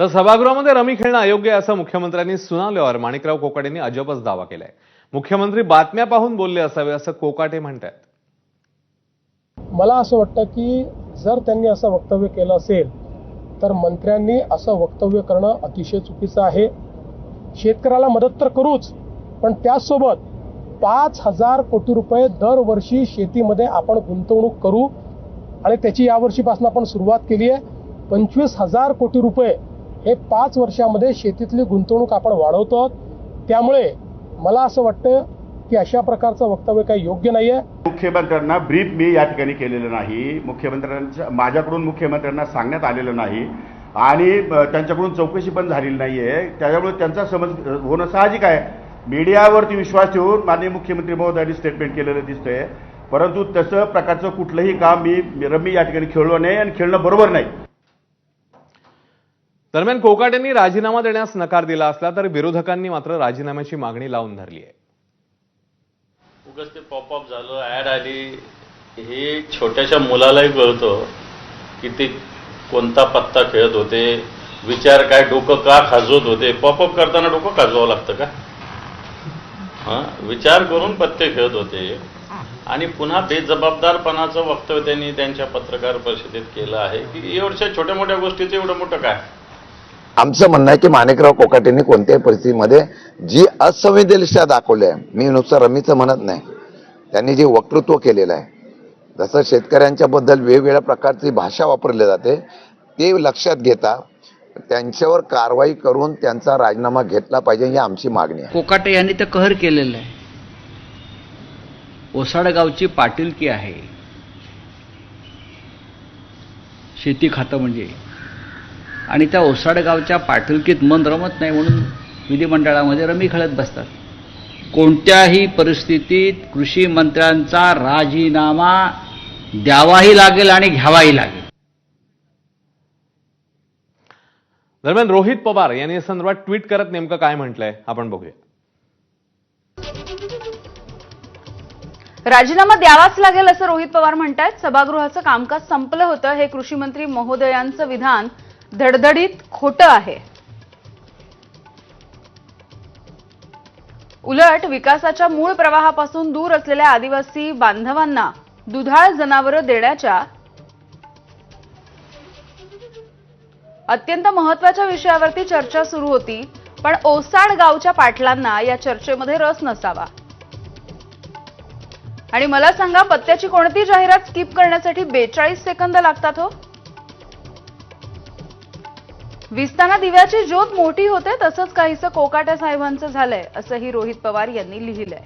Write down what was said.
तर सभागृहामध्ये रमी खेळणं अयोग्य आहे असं मुख्यमंत्र्यांनी सुनावल्यावर माणिकराव कोकाटेंनी अजबच दावा केलाय. मुख्यमंत्री बातम्या पाहून बोलले असावे असं कोकाटे म्हणतात. मला असं वाटतं की जर त्यांनी असं वक्तव्य केलं असेल तर मंत्र्यांनी असं वक्तव्य करणं अतिशय चुकीचं आहे. शेतकऱ्याला मदत तर करूच पण त्याचसोबत पाच हजार कोटी रुपये दरवर्षी शेतीमध्ये आपण गुंतवणूक करू आणि त्याची यावर्षीपासून आपण सुरुवात केली आहे. पंचवीस हजार कोटी रुपये हे पाच वर्षामध्ये शेतीतली गुंतवणूक आपण वाढवतो त्यामुळे मला असं वाटतं की अशा प्रकारचं वक्तव्य काही योग्य नाही आहे मुख्यमंत्र्यांना ब्रीफ मी या ठिकाणी केलेलं नाही. मुख्यमंत्र्यांच्या माझ्याकडून मुख्यमंत्र्यांना सांगण्यात आलेलं नाही. आणि त्यांच्याकडून चौकशी पण झालेली नाही आहे त्याच्यामुळे त्यांचा समज होणं साहजिक आहे. मीडियावरती विश्वास ठेवून माननीय मुख्यमंत्री महोदयांनी स्टेटमेंट केलेलं दिसतंय. परंतु तसं प्रकारचं कुठलंही काम मी रम्मी या ठिकाणी खेळलो नाही आणि खेळणं बरोबर नाही. दरम्यान कोकाटेंनी राजीनामा देण्यास नकार दिला असला तर विरोधकांनी मात्र राजीनाम्याची मागणी लावून धरली आहे. उगाच ते पॉपअप झालं ॲड आली. हे छोट्याशा मुलालाही कळतं की ते कोणता पत्ता खेळत होते विचार काय डोकं का खाजवत होते. पॉपअप करताना डोकं खाजवावं लागतं का? हां? विचार करून पत्ते खेळत होते. आणि पुन्हा बेजबाबदारपणाचं वक्तव्य त्यांनी त्यांच्या पत्रकार परिषदेत केलं आहे की एवढ्या छोट्या मोठ्या गोष्टीचं एवढं मोठं काय? आमचं म्हणणं आहे की माणिकराव कोकाटेंनी कोणत्याही परिस्थितीमध्ये जी असंवेदनशीलता दाखवली आहे मी नुसतं रमीचं म्हणत नाही. त्यांनी जे वक्तृत्व केलेलं आहे जसं शेतकऱ्यांच्या बद्दल वेगवेगळ्या प्रकारची भाषा वापरली जाते ते लक्षात घेता त्यांच्यावर कारवाई करून त्यांचा राजीनामा घेतला पाहिजे ही आमची मागणी आहे. कोकाटे यांनी तर कहर केलेलं आहे. ओसाडगावची पाटीलकी आहे? शेती खातं म्हणजे आणि त्या ओसाडगावच्या पाटीलकीत मन रमत नाही म्हणून विधिमंडळामध्ये रमी खेळत बसतात. कोणत्याही परिस्थितीत कृषी मंत्र्यांचा राजीनामा द्यावाही लागेल आणि घ्यावाही लागेल. दरम्यान रोहित पवार यांनी या संदर्भात ट्विट करत नेमकं काय म्हटलंय आपण बघूया. राजीनामा द्यावाच लागेल असं रोहित पवार म्हणतायत. सभागृहाचं कामकाज संपलं होतं. हे कृषी मंत्री महोदयांचं विधान धडधडीत खोटं आहे. उलट विकासाच्या मूळ प्रवाहापासून दूर असलेल्या आदिवासी बांधवांना दुधाळ जनावरं देण्याच्या अत्यंत महत्त्वाच्या विषयावरती चर्चा सुरू होती पण ओसाड गावच्या पाटलांना या चर्चेमध्ये रस नसावा. आणि मला सांगा पत्त्याची कोणती जाहिरात स्किप करण्यासाठी बेचाळीस सेकंद लागतात हो? विसताना दिव्याची ज्योत मोठी होते तसंच काहीसं कोकाट्या साहेबांचं झालंय असंही रोहित पवार यांनी लिहिलंय.